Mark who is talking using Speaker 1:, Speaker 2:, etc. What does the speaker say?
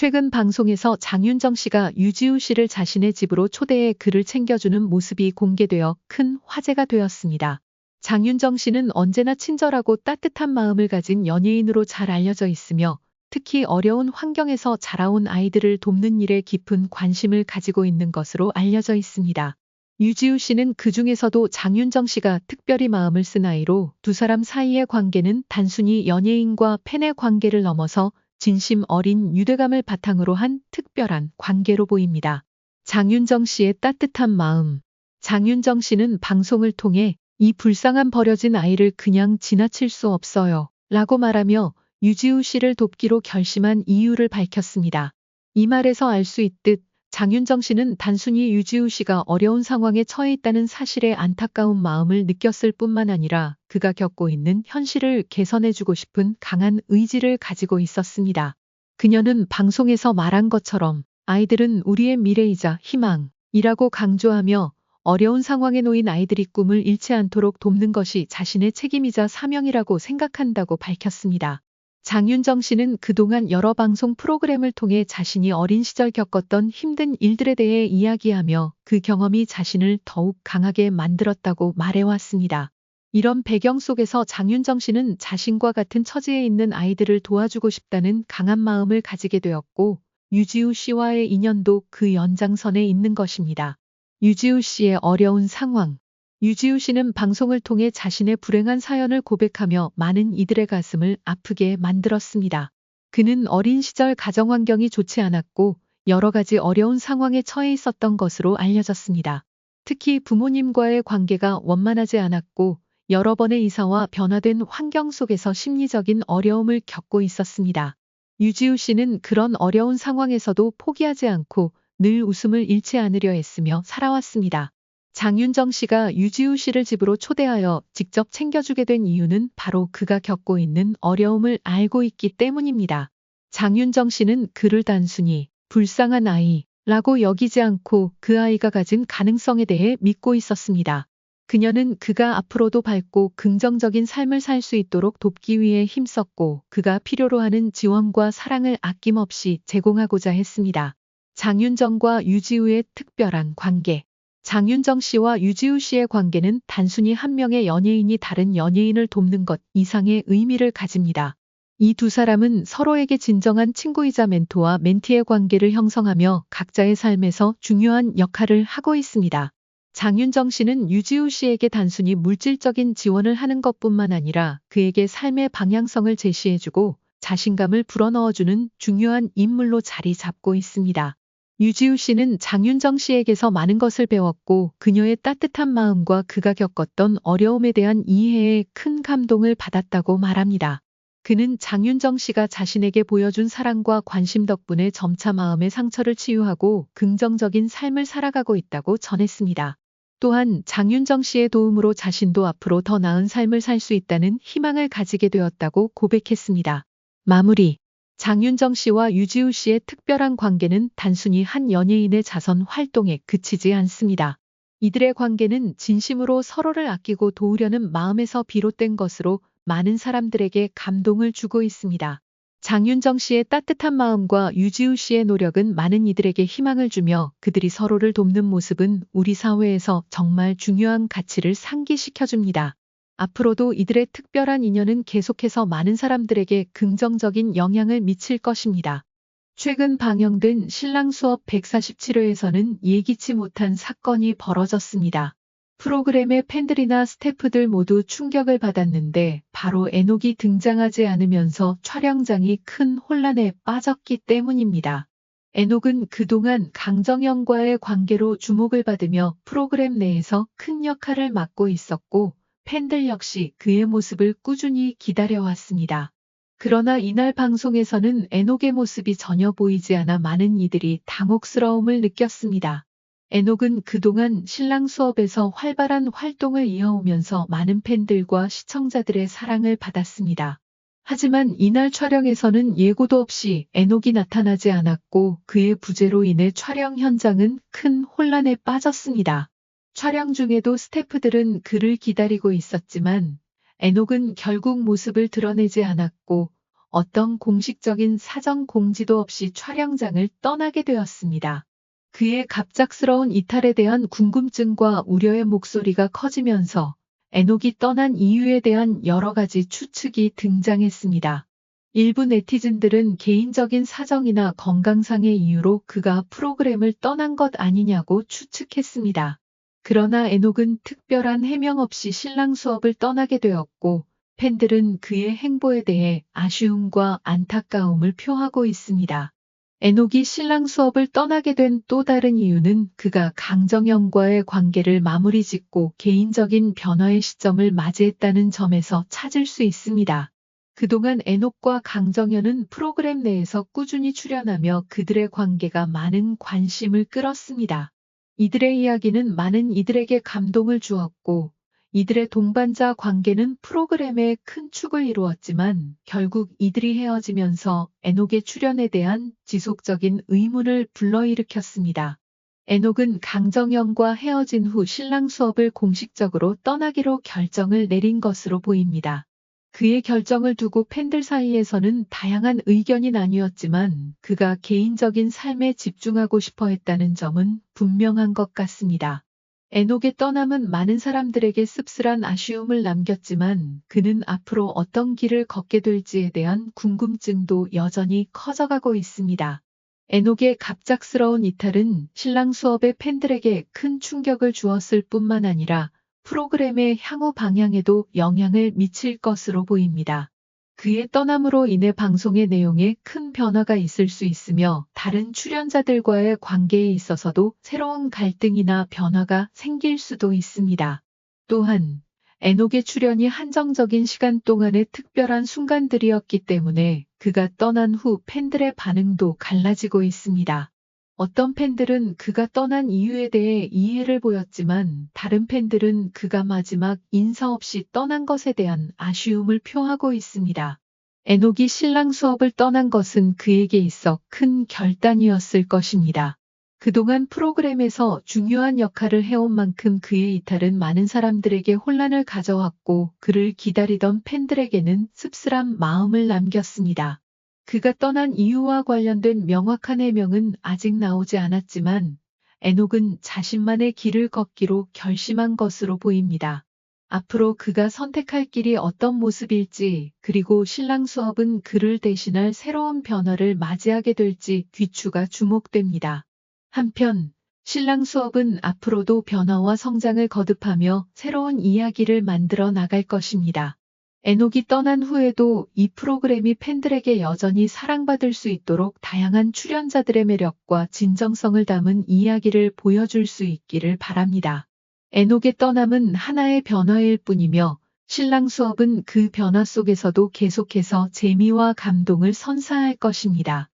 Speaker 1: 최근 방송에서 장윤정 씨가 유지우 씨를 자신의 집으로 초대해 그를 챙겨주는 모습이 공개되어 큰 화제가 되었습니다. 장윤정 씨는 언제나 친절하고 따뜻한 마음을 가진 연예인으로 잘 알려져 있으며 특히 어려운 환경에서 자라온 아이들을 돕는 일에 깊은 관심을 가지고 있는 것으로 알려져 있습니다. 유지우 씨는 그 중에서도 장윤정 씨가 특별히 마음을 쓴 아이로 두 사람 사이의 관계는 단순히 연예인과 팬의 관계를 넘어서 진심 어린 유대감을 바탕으로 한 특별한 관계로 보입니다. 장윤정 씨의 따뜻한 마음. 장윤정 씨는 방송을 통해 이 불쌍한 버려진 아이를 그냥 지나칠 수 없어요. 라고 말하며 유지우 씨를 돕기로 결심한 이유를 밝혔습니다. 이 말에서 알 수 있듯 장윤정 씨는 단순히 유지우 씨가 어려운 상황에 처해 있다는 사실에 안타까운 마음을 느꼈을 뿐만 아니라 그가 겪고 있는 현실을 개선해주고 싶은 강한 의지를 가지고 있었습니다. 그녀는 방송에서 말한 것처럼 아이들은 우리의 미래이자 희망이라고 강조하며 어려운 상황에 놓인 아이들이 꿈을 잃지 않도록 돕는 것이 자신의 책임이자 사명이라고 생각한다고 밝혔습니다. 장윤정 씨는 그동안 여러 방송 프로그램을 통해 자신이 어린 시절 겪었던 힘든 일들에 대해 이야기하며 그 경험이 자신을 더욱 강하게 만들었다고 말해왔습니다. 이런 배경 속에서 장윤정 씨는 자신과 같은 처지에 있는 아이들을 도와주고 싶다는 강한 마음을 가지게 되었고 유지우 씨와의 인연도 그 연장선에 있는 것입니다. 유지우 씨의 어려운 상황, 유지우 씨는 방송을 통해 자신의 불행한 사연을 고백하며 많은 이들의 가슴을 아프게 만들었습니다. 그는 어린 시절 가정 환경이 좋지 않았고 여러 가지 어려운 상황에 처해 있었던 것으로 알려졌습니다. 특히 부모님과의 관계가 원만하지 않았고 여러 번의 이사와 변화된 환경 속에서 심리적인 어려움을 겪고 있었습니다. 유지우 씨는 그런 어려운 상황에서도 포기하지 않고 늘 웃음을 잃지 않으려 했으며 살아왔습니다. 장윤정 씨가 유지우 씨를 집으로 초대하여 직접 챙겨주게 된 이유는 바로 그가 겪고 있는 어려움을 알고 있기 때문입니다. 장윤정 씨는 그를 단순히 불쌍한 아이라고 여기지 않고 그 아이가 가진 가능성에 대해 믿고 있었습니다. 그녀는 그가 앞으로도 밝고 긍정적인 삶을 살 수 있도록 돕기 위해 힘썼고 그가 필요로 하는 지원과 사랑을 아낌없이 제공하고자 했습니다. 장윤정과 유지우의 특별한 관계 장윤정 씨와 유지우 씨의 관계는 단순히 한 명의 연예인이 다른 연예인을 돕는 것 이상의 의미를 가집니다. 이 두 사람은 서로에게 진정한 친구이자 멘토와 멘티의 관계를 형성하며 각자의 삶에서 중요한 역할을 하고 있습니다. 장윤정 씨는 유지우 씨에게 단순히 물질적인 지원을 하는 것뿐만 아니라 그에게 삶의 방향성을 제시해주고 자신감을 불어넣어주는 중요한 인물로 자리 잡고 있습니다. 유지우 씨는 장윤정 씨에게서 많은 것을 배웠고 그녀의 따뜻한 마음과 그가 겪었던 어려움에 대한 이해에 큰 감동을 받았다고 말합니다. 그는 장윤정 씨가 자신에게 보여준 사랑과 관심 덕분에 점차 마음의 상처를 치유하고 긍정적인 삶을 살아가고 있다고 전했습니다. 또한 장윤정 씨의 도움으로 자신도 앞으로 더 나은 삶을 살 수 있다는 희망을 가지게 되었다고 고백했습니다. 마무리 장윤정 씨와 유지우 씨의 특별한 관계는 단순히 한 연예인의 자선 활동에 그치지 않습니다. 이들의 관계는 진심으로 서로를 아끼고 도우려는 마음에서 비롯된 것으로 많은 사람들에게 감동을 주고 있습니다. 장윤정 씨의 따뜻한 마음과 유지우 씨의 노력은 많은 이들에게 희망을 주며 그들이 서로를 돕는 모습은 우리 사회에서 정말 중요한 가치를 상기시켜줍니다. 앞으로도 이들의 특별한 인연은 계속해서 많은 사람들에게 긍정적인 영향을 미칠 것입니다. 최근 방영된 신랑 수업 147회에서는 예기치 못한 사건이 벌어졌습니다. 프로그램의 팬들이나 스태프들 모두 충격을 받았는데 바로 에녹이 등장하지 않으면서 촬영장이 큰 혼란에 빠졌기 때문입니다. 에녹은 그동안 강정영과의 관계로 주목을 받으며 프로그램 내에서 큰 역할을 맡고 있었고 팬들 역시 그의 모습을 꾸준히 기다려왔습니다. 그러나 이날 방송에서는 에녹의 모습이 전혀 보이지 않아 많은 이들이 당혹스러움을 느꼈습니다. 에녹은 그동안 신랑 수업에서 활발한 활동을 이어오면서 많은 팬들과 시청자들의 사랑을 받았습니다. 하지만 이날 촬영에서는 예고도 없이 에녹이 나타나지 않았고 그의 부재로 인해 촬영 현장은 큰 혼란에 빠졌습니다. 촬영 중에도 스태프들은 그를 기다리고 있었지만 에녹은 결국 모습을 드러내지 않았고 어떤 공식적인 사정 공지도 없이 촬영장을 떠나게 되었습니다. 그의 갑작스러운 이탈에 대한 궁금증과 우려의 목소리가 커지면서 에녹이 떠난 이유에 대한 여러 가지 추측이 등장했습니다. 일부 네티즌들은 개인적인 사정이나 건강상의 이유로 그가 프로그램을 떠난 것 아니냐고 추측했습니다. 그러나 에녹은 특별한 해명 없이 신랑 수업을 떠나게 되었고 팬들은 그의 행보에 대해 아쉬움과 안타까움을 표하고 있습니다. 에녹이 신랑 수업을 떠나게 된 또 다른 이유는 그가 강정현과의 관계를 마무리 짓고 개인적인 변화의 시점을 맞이했다는 점에서 찾을 수 있습니다. 그동안 에녹과 강정현은 프로그램 내에서 꾸준히 출연하며 그들의 관계가 많은 관심을 끌었습니다. 이들의 이야기는 많은 이들에게 감동을 주었고 이들의 동반자 관계는 프로그램의 큰 축을 이루었지만 결국 이들이 헤어지면서 에녹의 출연에 대한 지속적인 의문을 불러일으켰습니다. 에녹은 강정현과 헤어진 후 신랑 수업을 공식적으로 떠나기로 결정을 내린 것으로 보입니다. 그의 결정을 두고 팬들 사이에서는 다양한 의견이 나뉘었지만 그가 개인적인 삶에 집중하고 싶어 했다는 점은 분명한 것 같습니다. 에녹의 떠남은 많은 사람들에게 씁쓸한 아쉬움을 남겼지만 그는 앞으로 어떤 길을 걷게 될지에 대한 궁금증도 여전히 커져가고 있습니다. 에녹의 갑작스러운 이탈은 신랑 수업의 팬들에게 큰 충격을 주었을 뿐만 아니라 프로그램의 향후 방향에도 영향을 미칠 것으로 보입니다. 그의 떠남으로 인해 방송의 내용에 큰 변화가 있을 수 있으며 다른 출연자들과의 관계에 있어서도 새로운 갈등이나 변화가 생길 수도 있습니다. 또한 에녹의 출연이 한정적인 시간 동안의 특별한 순간들이었기 때문에 그가 떠난 후 팬들의 반응도 갈라지고 있습니다. 어떤 팬들은 그가 떠난 이유에 대해 이해를 보였지만 다른 팬들은 그가 마지막 인사 없이 떠난 것에 대한 아쉬움을 표하고 있습니다. 에녹이 신랑 수업을 떠난 것은 그에게 있어 큰 결단이었을 것입니다. 그동안 프로그램에서 중요한 역할을 해온 만큼 그의 이탈은 많은 사람들에게 혼란을 가져왔고 그를 기다리던 팬들에게는 씁쓸한 마음을 남겼습니다. 그가 떠난 이유와 관련된 명확한 해명은 아직 나오지 않았지만 에녹은 자신만의 길을 걷기로 결심한 것으로 보입니다. 앞으로 그가 선택할 길이 어떤 모습일지 그리고 신랑 수업은 그를 대신할 새로운 변화를 맞이하게 될지 귀추가 주목됩니다. 한편 신랑 수업은 앞으로도 변화와 성장을 거듭하며 새로운 이야기를 만들어 나갈 것입니다. 에녹이 떠난 후에도 이 프로그램이 팬들에게 여전히 사랑받을 수 있도록 다양한 출연자들의 매력과 진정성을 담은 이야기를 보여줄 수 있기를 바랍니다. 에녹의 떠남은 하나의 변화일 뿐이며 신랑 수업은 그 변화 속에서도 계속해서 재미와 감동을 선사할 것입니다.